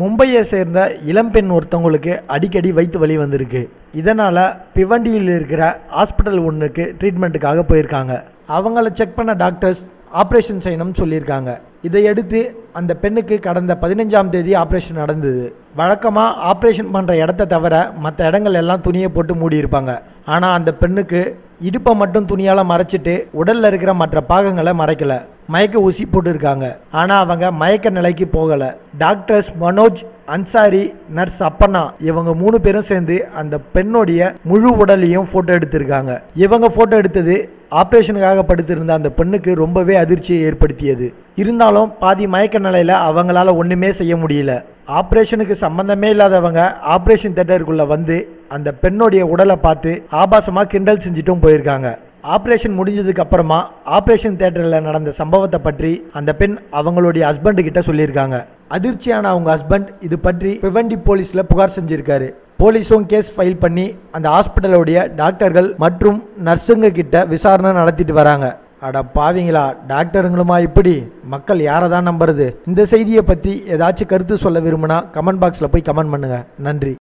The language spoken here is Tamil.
மும்பையை சேர்ந்த இளம்பெண் ஒருத்தவங்களுக்கு அடிக்கடி வயிற்று வலி வந்திருக்கு. இதனால் பிவண்டியில் இருக்கிற ஹாஸ்பிட்டல் ஒன்றுக்கு ட்ரீட்மெண்ட்டுக்காக போயிருக்காங்க. அவங்கள செக் பண்ண டாக்டர்ஸ் ஆப்ரேஷன் செய்யணும்னு சொல்லியிருக்காங்க. இதையடுத்து அந்த பெண்ணுக்கு கடந்த பதினஞ்சாம் தேதி ஆப்ரேஷன் நடந்தது. வழக்கமாக ஆப்ரேஷன் பண்ணுற இடத்த தவிர மற்ற இடங்கள் எல்லாம் துணியை போட்டு மூடியிருப்பாங்க. ஆனால் அந்த பெண்ணுக்கு இடுப்பை மட்டும் துணியால் மறைச்சிட்டு உடலில் இருக்கிற மற்ற பாகங்களை மறைக்கலை. மயக்க ஊசி போட்டிருக்காங்க. ஆனால் அவங்க மயக்க நிலைக்கு போகலை. டாக்டர்ஸ் மனோஜ் அன்சாரி நர்ஸ் அப்பண்ணா இவங்க மூணு பேரும் சேர்ந்து அந்த பெண்ணுடைய முழு உடலையும் ஃபோட்டோ எடுத்திருக்காங்க. இவங்க ஃபோட்டோ எடுத்தது ஆப்ரேஷனுக்காக படுத்திருந்த அந்த பெண்ணுக்கு ரொம்பவே அதிர்ச்சியை ஏற்படுத்தியது. இருந்தாலும் பாதி மயக்க நிலையில் அவங்களால ஒன்றுமே செய்ய முடியல. ஆப்ரேஷனுக்கு சம்பந்தமே இல்லாதவங்க ஆப்ரேஷன் தேட்டருக்குள்ளே வந்து அந்த பெண்ணுடைய உடலை பார்த்து ஆபாசமாக கிண்டல் செஞ்சுட்டும் போயிருக்காங்க. ஆப்ரேஷன் முடிஞ்சதுக்கு அப்புறமா ஆப்ரேஷன் தேட்டரில் நடந்த சம்பவத்தை பற்றி அந்த பெண் அவங்களுடைய ஹஸ்பண்டு கிட்ட சொல்லியிருக்காங்க. அதிர்ச்சியான அவங்க ஹஸ்பண்ட் இது பற்றி பிவண்டி போலீஸில் புகார் செஞ்சிருக்காரு. போலீஸும் கேஸ் ஃபைல் பண்ணி அந்த ஹாஸ்பிட்டலுடைய டாக்டர்கள் மற்றும் நர்ஸுங்க கிட்ட விசாரணை நடத்திட்டு வராங்க. அட பாவிங்களா டாக்டருங்களுமா இப்படி? மக்கள் யாரை தான் நம்புறது? இந்த செய்தியை பற்றி ஏதாச்சும் கருத்து சொல்ல விரும்புனா கமெண்ட் பாக்ஸில் போய் கமெண்ட் பண்ணுங்க. நன்றி.